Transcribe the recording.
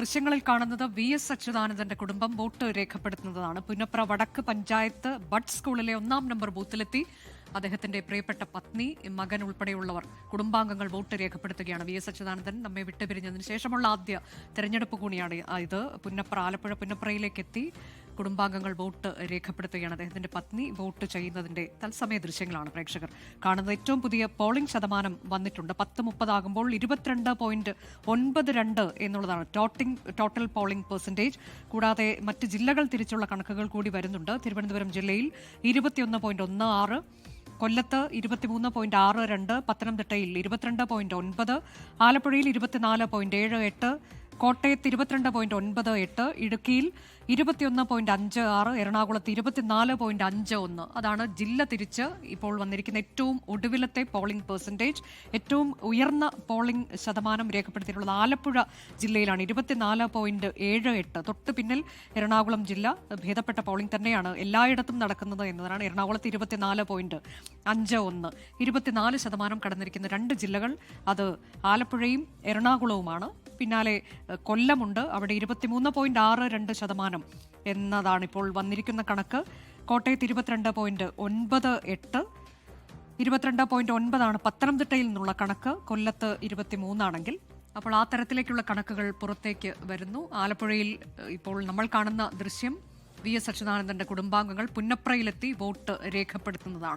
ദൃശ്യങ്ങളിൽ കാണുന്നത് V S അച്യുതാനന്ദന്റെ കുടുംബം വോട്ട് രേഖപ്പെടുത്തുന്നതാണ്. പുന്നപ്ര വടക്ക് പഞ്ചായത്ത് ബഡ് സ്കൂളിലെ ഒന്നാം നമ്പർ ബൂത്തിലെത്തി അദ്ദേഹത്തിന്റെ പ്രിയപ്പെട്ട പത്നി മകൻ ഉൾപ്പെടെയുള്ളവർ കുടുംബാംഗങ്ങൾ വോട്ട് രേഖപ്പെടുത്തുകയാണ്. വി എസ് അച്യുതാനന്ദൻ നമ്മെ വിട്ടുപിരിഞ്ഞതിന് ശേഷമുള്ള ആദ്യ തെരഞ്ഞെടുപ്പ് കൂടിയാണ് ഇത്. പുന്നപ്ര ആലപ്പുഴ പുന്നപ്രയിലേക്ക് എത്തി. കുടുംബാംഗങ്ങൾ വോട്ട് രേഖപ്പെടുത്തുകയാണ്. അദ്ദേഹത്തിന്റെ പത്നി വോട്ട് ചെയ്യുന്നതിന്റെ തത്സമയ ദൃശ്യങ്ങളാണ് പ്രേക്ഷകർ കാണുന്നത്. ഏറ്റവും പുതിയ പോളിംഗ് ശതമാനം വന്നിട്ടുണ്ട്. പത്ത് മുപ്പതാകുമ്പോൾ ഇരുപത്തിരണ്ട് പോയിന്റ് ഒൻപത് രണ്ട് എന്നുള്ളതാണ് ടോട്ടിംഗ് ടോട്ടൽ പോളിംഗ് പെർസെന്റേജ് കൂടാതെ മറ്റ് ജില്ലകൾ തിരിച്ചുള്ള കണക്കുകൾ കൂടി വരുന്നുണ്ട്. തിരുവനന്തപുരം ജില്ലയിൽ ഇരുപത്തിയൊന്ന് പോയിന്റ് ഒന്ന് ആറ് കൊല്ലത്ത് ഇരുപത്തിമൂന്ന് പോയിന്റ് ആറ് രണ്ട് പത്തനംതിട്ടയിൽ ഇരുപത്തിരണ്ട് പോയിന്റ് ഒൻപത് ആലപ്പുഴയിൽ ഇരുപത്തിനാല് പോയിന്റ് ഏഴ് എട്ട് കോട്ടയത്ത് ഇരുപത്തിരണ്ട് പോയിന്റ് ഒൻപത് എട്ട് ഇടുക്കിയിൽ ഇരുപത്തിയൊന്ന് പോയിന്റ് അഞ്ച് ആറ് എറണാകുളത്ത് ഇരുപത്തിനാല് പോയിന്റ് അഞ്ച് ഒന്ന്. അതാണ് ജില്ല തിരിച്ച് ഇപ്പോൾ വന്നിരിക്കുന്ന ഏറ്റവും ഒടുവിലത്തെ പോളിംഗ് പെർസെന്റേജ് ഏറ്റവും ഉയർന്ന പോളിംഗ് ശതമാനം രേഖപ്പെടുത്തിയിട്ടുള്ളത് ആലപ്പുഴ ജില്ലയിലാണ്. ഇരുപത്തിനാല് പോയിന്റ് ഏഴ് എട്ട്. തൊട്ട് പിന്നിൽ എറണാകുളം ജില്ല ഭേദപ്പെട്ട പോളിംഗ് തന്നെയാണ് എല്ലായിടത്തും നടക്കുന്നത് എന്നതാണ് എറണാകുളത്ത് ഇരുപത്തിനാല് പോയിന്റ് അഞ്ച് ഒന്ന്. ഇരുപത്തിനാല് ശതമാനം കടന്നിരിക്കുന്ന രണ്ട് ജില്ലകൾ അത് ആലപ്പുഴയും എറണാകുളവുമാണ്. പിന്നാലെ കൊല്ലമുണ്ട്. അവിടെ ഇരുപത്തിമൂന്ന് പോയിന്റ് ആറ് രണ്ട് ശതമാനം എന്നതാണ് ഇപ്പോൾ വന്നിരിക്കുന്ന കണക്ക്. കോട്ടയത്ത് ഇരുപത്തിരണ്ട് പോയിന്റ് ഒൻപത് എട്ട്. ഇരുപത്തിരണ്ട് പോയിന്റ് ഒൻപതാണ് പത്തനംതിട്ടയിൽ നിന്നുള്ള കണക്ക്. കൊല്ലത്ത് ഇരുപത്തിമൂന്നാണെങ്കിൽ. അപ്പോൾ ആ തരത്തിലേക്കുള്ള കണക്കുകൾ പുറത്തേക്ക് വരുന്നു. ആലപ്പുഴയിൽ ഇപ്പോൾ നമ്മൾ കാണുന്ന ദൃശ്യം വി എസ് അച്യുതാനന്ദന്റെ കുടുംബാംഗങ്ങൾ പുന്നപ്രയിലെത്തി വോട്ട് രേഖപ്പെടുത്തുന്നതാണ്.